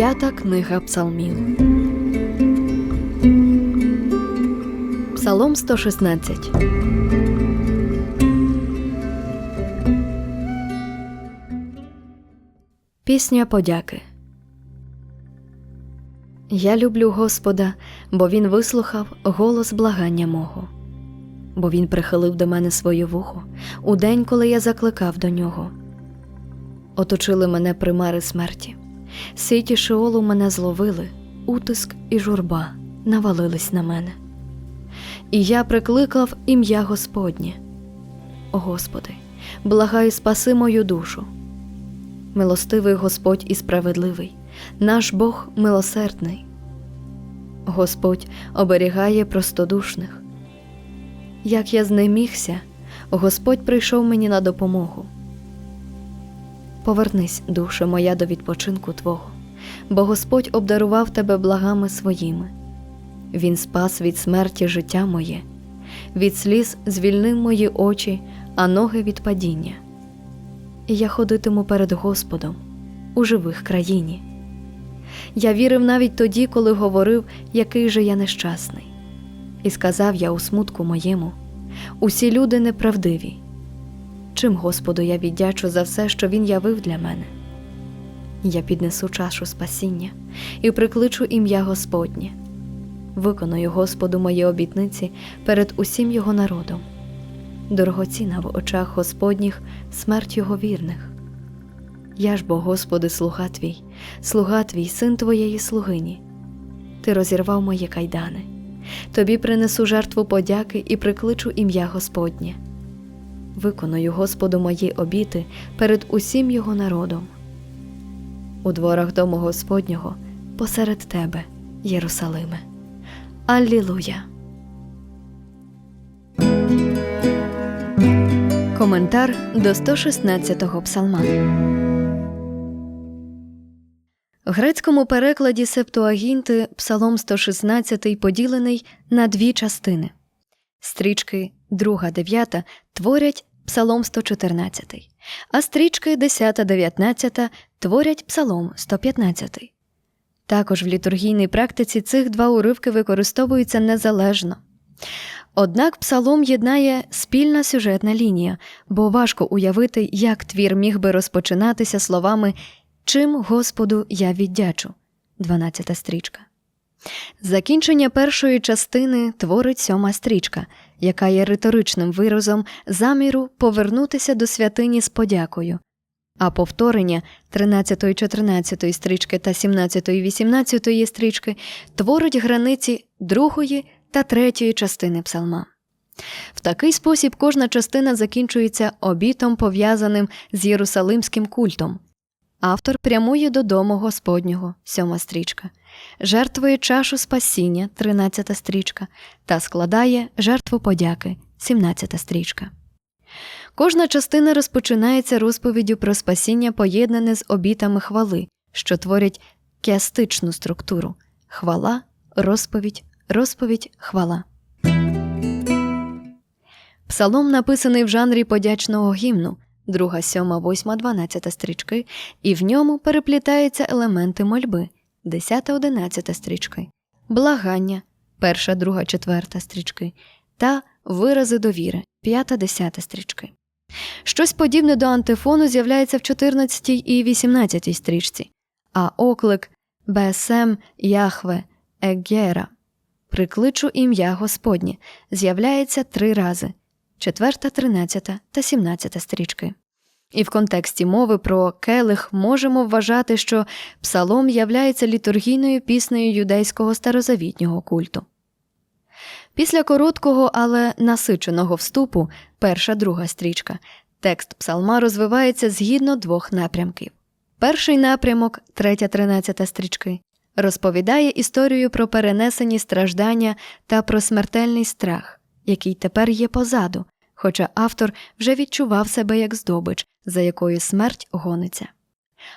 П'ята книга Псалмів. Псалом 116. Пісня подяки. Я люблю Господа, бо Він вислухав голос благання мого, бо Він прихилив до мене своє вухо у день, коли я закликав до нього. Оточили мене примари смерті, сіті Шеолу мене зловили, утиск і журба навалились на мене. І я прикликав ім'я Господнє. Господи, благай, спаси мою душу. Милостивий Господь і справедливий, наш Бог милосердний. Господь оберігає простодушних. Як я знемігся, Господь прийшов мені на допомогу. Повернись, душа моя, до відпочинку Твого, бо Господь обдарував тебе благами своїми. Він спас від смерті життя моє, від сліз звільнив мої очі, а ноги від падіння. Я ходитиму перед Господом у живих країні. Я вірив навіть тоді, коли говорив, який же я нещасний, і сказав я у смутку моєму: усі люди неправдиві. Чим Господу я віддячу за все, що Він явив для мене? Я піднесу чашу спасіння і прикличу ім'я Господнє. Виконую Господу мої обітниці перед усім його народом. Дорогоцінна в очах Господніх смерть його вірних. Я ж бо, Господи, слуга твій, слуга твій, син твоєї слугині. Ти розірвав мої кайдани. Тобі принесу жертву подяки і прикличу ім'я Господнє. Виконую Господу мої обіти перед усім його народом. У дворах дому Господнього посеред тебе, Єрусалиме. Аллілуя. Коментар до 116-го псалма. В грецькому перекладі Септуагінти Псалом 116 поділений на дві частини. Стрічки 2-9 творять Псалом 114, а стрічки 10-19 творять Псалом 115. Також в літургійній практиці цих два уривки використовуються незалежно. Однак псалом єднає спільна сюжетна лінія, бо важко уявити, як твір міг би розпочинатися словами Чим Господу я віддячу 12 стрічка. Закінчення першої частини творить сьома стрічка, яка є риторичним виразом заміру повернутися до святині з подякою, а повторення 13, 14 стрічки та 17, 18 стрічки творить границі другої та третьої частини псалма. В такий спосіб кожна частина закінчується обітом, пов'язаним з єрусалимським культом. Автор прямує додому Господнього, сьома стрічка, жертвує чашу спасіння, 13 стрічка, та складає жертву подяки, 17 стрічка. Кожна частина розпочинається розповіддю про спасіння, поєднане з обітами хвали, що творять кіастичну структуру хвала, розповідь, розповідь, хвала. Псалом написаний в жанрі подячного гімну, 2, 7, 8, 12 стрічки, і в ньому переплітаються елементи мольби, 10, 11 стрічки, благання, 1, 2, 4 стрічки та вирази довіри, 5, 10 стрічки. Щось подібне до антифону з'являється в 14 і 18 стрічці, а оклик Бесем Яхве Егера прикличу ім'я Господнє з'являється три рази 4, 13 та 17 стрічки. І в контексті мови про келих можемо вважати, що псалом являється літургійною піснею юдейського старозавітнього культу. Після короткого, але насиченого вступу, перша друга стрічка, текст псалма розвивається згідно двох напрямків. Перший напрямок, третя тринадцята стрічки, розповідає історію про перенесені страждання та про смертельний страх, який тепер є позаду, хоча автор вже відчував себе як здобич, за якою смерть гониться.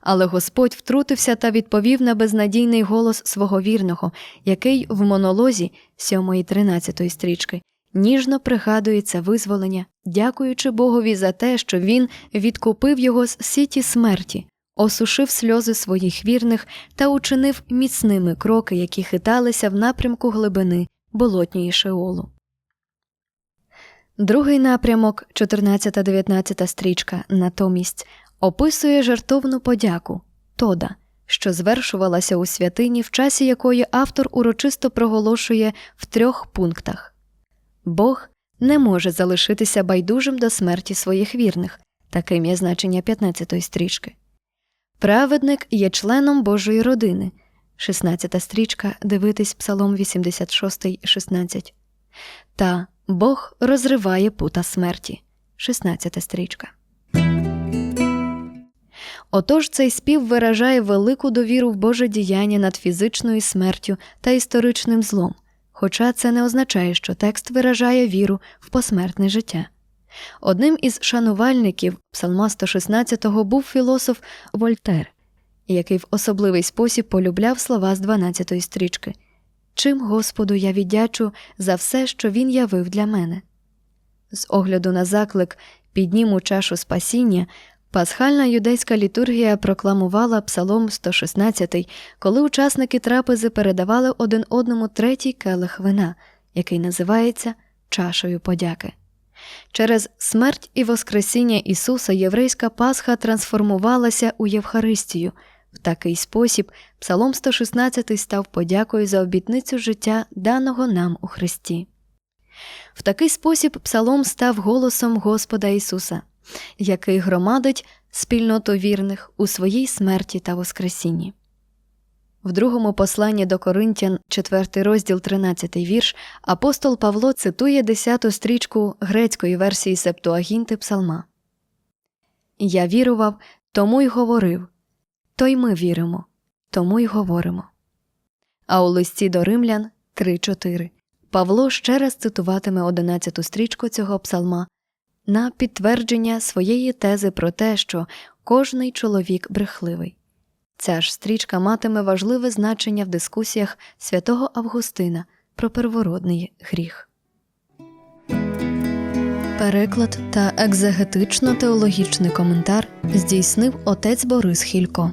Але Господь втрутився та відповів на безнадійний голос свого вірного, який в монолозі 7 і 13 стрічки ніжно пригадує це визволення, дякуючи Богові за те, що він відкупив його з сіті смерті, осушив сльози своїх вірних та учинив міцними кроки, які хиталися в напрямку глибини болотньої шеолу. Другий напрямок, 14-19 стрічка, натомість описує жартовну подяку Тода, що звершувалася у святині, в часі якої автор урочисто проголошує в трьох пунктах Бог не може залишитися байдужим до смерті своїх вірних, таким є значення 15 стрічки. Праведник є членом Божої родини. 16 стрічка дивитись Псалом 86, 16. Та Бог розриває пута смерті. 16 стрічка. Отож цей спів виражає велику довіру в Боже діяння над фізичною смертю та історичним злом, хоча це не означає, що текст виражає віру в посмертне життя. Одним із шанувальників Псалма 116 був філософ Вольтер, який в особливий спосіб полюбляв слова з 12 стрічки Чим Господу я віддячу за все, що Він явив для мене. З огляду на заклик Підніму чашу спасіння, пасхальна юдейська літургія прокламувала Псалом 116, коли учасники трапези передавали один одному третій келих вина, який називається чашею подяки. Через смерть і Воскресіння Ісуса єврейська Пасха трансформувалася у Євхаристію. В такий спосіб Псалом 116 став подякою за обітницю життя, даного нам у Христі. В такий спосіб Псалом став голосом Господа Ісуса, який громадить спільноту вірних у своїй смерті та Воскресінні. В другому посланні до Коринтян, 4 розділ, 13 вірш, апостол Павло цитує 10 стрічку грецької версії Септуагінти Псалма. Я вірував, тому й говорив, то й ми віримо, тому й говоримо. А у листі до римлян 3.4 Павло ще раз цитуватиме 11 стрічку цього псалма на підтвердження своєї тези про те, що кожний чоловік брехливий. Ця ж стрічка матиме важливе значення в дискусіях святого Августина про первородний гріх. Переклад та екзегетично-теологічний коментар здійснив отець Борис Хілько